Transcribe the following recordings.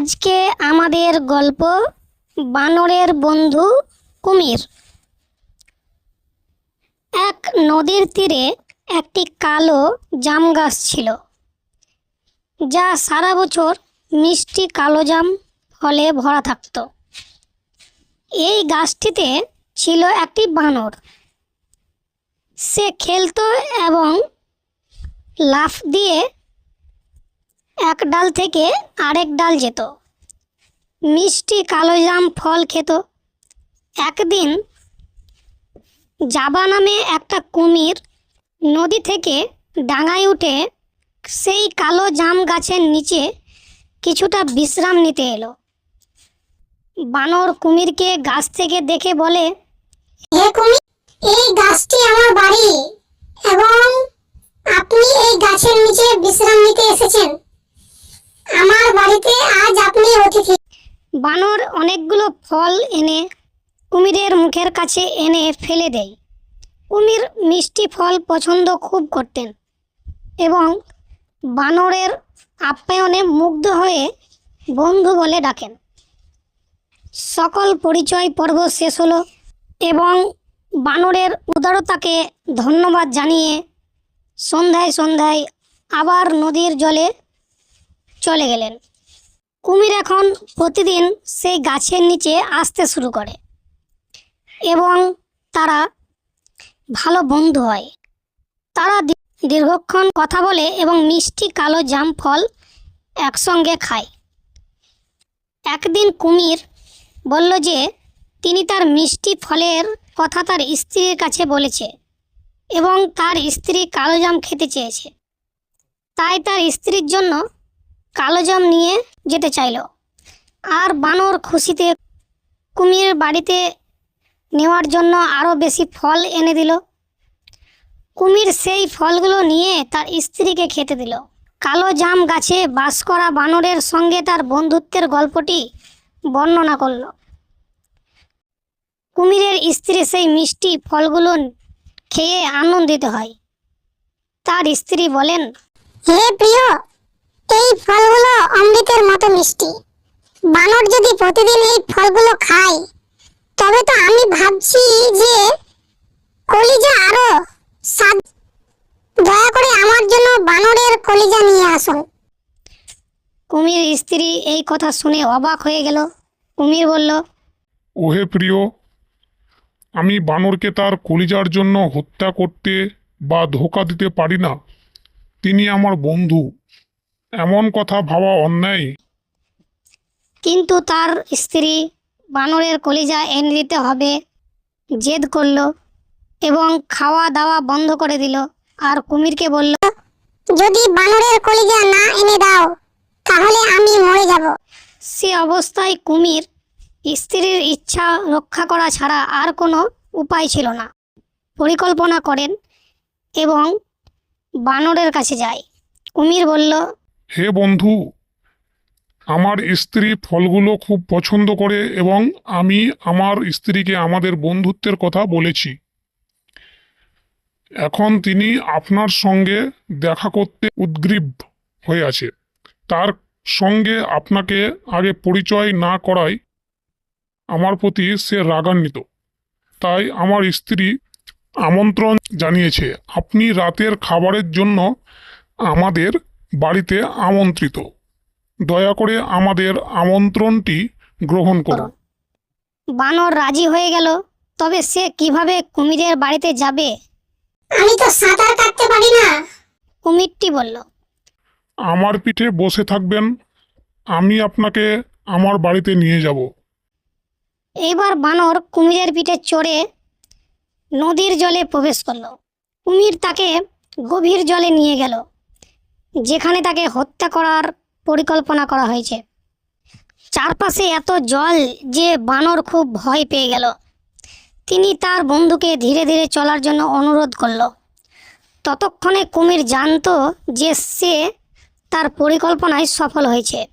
আজকে আমাদের গল্প বানরের বন্ধু কুমির। এক নদীর তীরে একটি কালো জাম গাছ ছিল, যা সারা বছর মিষ্টি কালো জাম ফলে ভরা থাকত। এই গাছটিতে ছিল একটি বানর। সে খেলতো এবং লাফ দিয়ে এক ডাল থেকে আরেক ডাল যেত। মিষ্টি কালো জাম ফল খেত। একদিন জাবা নামে একটা কুমির নদী থেকে ডাঙায় উঠে সেই কালো জাম গাছের নিচে কিছুটা বিশ্রাম নিতে এলো। বানর কুমিরকে গাছ থেকে দেখে বলে এই গাছটি আমার বাড়ি এবং আপনি এই গাছের নিচে বিশ্রাম নিতে এসেছেন। আমার বাড়িতে আজ আপনি অতিথি। বানর অনেকগুলো ফল এনে কুমিরের মুখের কাছে এনে ফেলে দেয়। কুমির মিষ্টি ফল পছন্দ খুব করতেন এবং বানরের আপ্যায়নে মুগ্ধ হয়ে বন্ধু বলে ডাকেন। সকল পরিচয় পর্ব শেষ হলো এবং বানরের উদারতাকে ধন্যবাদ জানিয়ে সন্ধ্যায় সন্ধ্যায় আবার নদীর জলে চলে গেলেন। কুমির এখন প্রতিদিন সেই গাছের নিচে আসতে শুরু করে এবং তারা ভালো বন্ধু হয়। তারা দীর্ঘক্ষণ কথা বলে এবং মিষ্টি কালো জাম ফল একসঙ্গে খায়। একদিন কুমির বলল যে, তিনি তার মিষ্টি ফলের কথা তার স্ত্রীর কাছে বলেছে এবং তার স্ত্রী কালো জাম খেতে চেয়েছে। তাই তার স্ত্রীর জন্য কালো জাম নিয়ে যেতে চাইলো। আর বানর খুশিতে কুমির বাড়িতে নেওয়ার জন্য আরও বেশি ফল এনে দিল। কুমির সেই ফলগুলো নিয়ে তার স্ত্রীকে খেতে দিল। কালো জাম গাছে বাস করা বানরের সঙ্গে তার বন্ধুত্বের গল্পটি বর্ণনা করল। কুমিরের স্ত্রী সেই মিষ্টি ফলগুলো খেয়ে আনন্দিত হয়। তার স্ত্রী বলেন, হে প্রিয় এই ফলগুলো অমৃতের মতো মিষ্টি। বানর যদি প্রতিদিন এই ফলগুলো খায় তবে তো আমি ভাবছি যে কলিজা আরও স্বাদ। দয়া করে আমার জন্য বানরের কলিজা নিয়ে আসুন। কুমির স্ত্রী এই কথা শুনে অবাক হয়ে গেল। কুমির বলল ওহে প্রিয় আমি বানরকে তার কলিজার জন্য হত্যা করতে বা ধোকা দিতে পারি না। তিনি আমার বন্ধু। এমন কথা ভাবা অন্যায়। কিন্তু তার স্ত্রী বানরের কলিজা এনে দিতে হবে জেদ করল এবং খাওয়া দাওয়া বন্ধ করে দিল। আর কুমিরকে বলল যদি বানরের কলিজা না এনে দাও তাহলে আমি মরে যাব। সে অবস্থায় কুমির স্ত্রীর ইচ্ছা রক্ষা করা ছাড়া আর কোনো উপায় ছিল না। পরিকল্পনা করেন এবং বানরের কাছে যায়। কুমির বলল হে বন্ধু, আমার স্ত্রী ফলগুলো খুব পছন্দ করে এবং আমি আমার স্ত্রীকে আমাদের বন্ধুত্বের কথা বলেছি। এখন তিনি আপনার সঙ্গে দেখা করতে উদ্গ্রীব হয়ে আছে। তার সঙ্গে আপনাকে আগে পরিচয় না করায় আমার প্রতি সে রাগান্বিত। তাই আমার স্ত্রী আমন্ত্রণ জানিয়েছে, আপনি রাতের খাবারের জন্য আমাদের বাড়িতে আমন্ত্রিত। দয়া করে আমাদের আমন্ত্রণটি গ্রহণ করুন। বানর রাজি হয়ে গেল তবে সে কীভাবে কুমিরের বাড়িতে যাবে? আমি তো সাঁতার কাটতে পারি না। কুমিরটি বলল আমার পিঠে বসে থাকবেন আমি আপনাকে আমার বাড়িতে নিয়ে যাব। এইবার বানর কুমিরের পিঠে চড়ে নদীর জলে প্রবেশ করল। কুমির তাকে গভীর জলে নিয়ে গেল। যেখানে তাকে হত্যা করার পরিকল্পনা করা হয়েছে। চারপাশে এত জল যে বানর খুব ভয় পেয়ে গেল। তিনি তার বন্ধুকে ধীরে ধীরে চলার জন্য অনুরোধ করল। ততক্ষণে কুমির জানতো যে সে তার পরিকল্পনায় সফল হয়েছে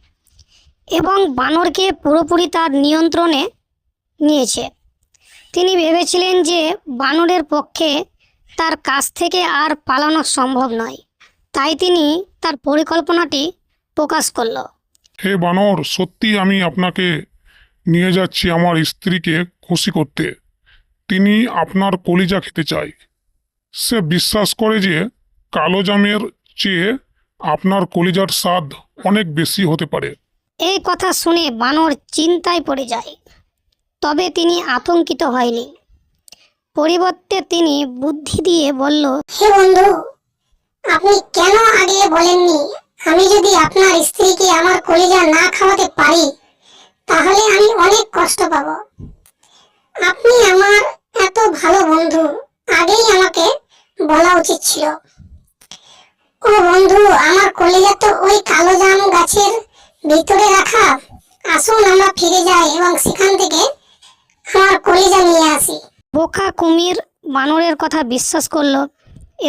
এবং বানরকে পুরোপুরি তার নিয়ন্ত্রণে নিয়েছে। তিনি ভেবেছিলেন যে বানরের পক্ষে তার কাছ থেকে আর পালানো সম্ভব নয়। তাই তিনি তার পরিকল্পনাটি প্রকাশ করল। হে বানর সত্যি আমি আপনাকে নিয়ে যাচ্ছি আমার স্ত্রীকে খুশি করতে। তিনি আপনার কলিজা খেতে চায়। সে বিশ্বাস করে যে কালো জামের চেয়ে আপনার কলিজার স্বাদ অনেক বেশি হতে পারে। এই কথা শুনে বানর চিন্তায় পড়ে যায়। তবে তিনি আতঙ্কিত হয়নি। পরিবর্তে তিনি বুদ্ধি দিয়ে বলল হে বন্ধু আপনি কেন আগে বলেননি? আমি যদি আপনার স্ত্রীকে আমার কলিজা না খাওয়াতে পারি, তাহলে আমি অনেক কষ্ট পাবো। আপনি আমার এত ভালো বন্ধু, আগেই আমাকে বলা উচিত ছিল। ও বন্ধু, আমার কলিজা তো ওই কালো জাম গাছের ভিতরে রাখা। আসুন আমরা ফিরে যাই এবং সেখান থেকে আমার কলিজা নিয়ে আসি। বোকা কুমির বানরের কথা বিশ্বাস করল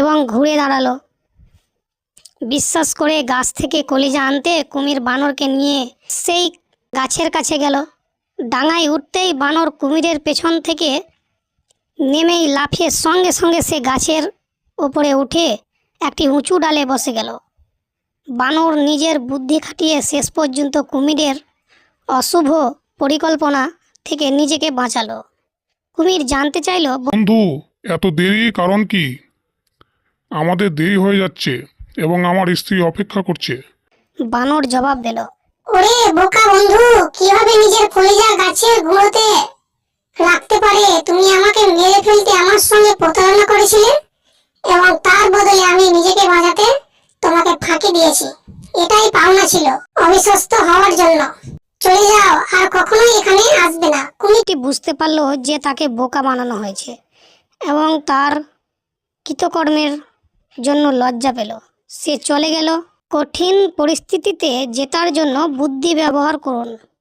এবং ঘুরে দাঁড়াল। বিশ্বাস করে গাছ থেকে কলিজা আনতে কুমির বানরকে নিয়ে সেই গাছের কাছে গেল। ডাঙায় উঠতেই বানর কুমিরের পেছন থেকে নেমেই লাফিয়ে সঙ্গে সঙ্গে সে গাছের ওপরে উঠে একটি উঁচু ডালে বসে গেল। বানর নিজের বুদ্ধি খাটিয়ে শেষ পর্যন্ত কুমিরের অশুভ পরিকল্পনা থেকে নিজেকে বাঁচালো। কুমির জানতে চাইলো, বন্ধু, এত দেরি কারণ কি? আমাদের দেরি হয়ে যাচ্ছে। এবং আমার স্ত্রী অপেক্ষা করছে। বানর জবাব দিল, ওরে বোকা বন্ধু, কীভাবে নিজের কলিজা গাছের গুঁড়োতে রাখতে পারে? তুমি আমাকে মেরে ফেলতে আমার সঙ্গে প্রতারণা করেছিলে এবং তার বদলে আমি নিজেকে বাঁচাতে তোমাকে ফাঁকি দিয়েছি। এটাই পাওনা ছিল অবিশ্বস্ত হওয়ার জন্য। চলে যাও, আর কখনোই এখানে আসবে না। কুমিরটি বুঝতে পারল যে তাকে বোকা বানানো হয়েছে এবং তার কৃতকর্মের জন্য লজ্জা পেল। সে চলে গেল কঠিন পরিস্থিতিতে জেতার জন্য বুদ্ধি ব্যবহার করুন।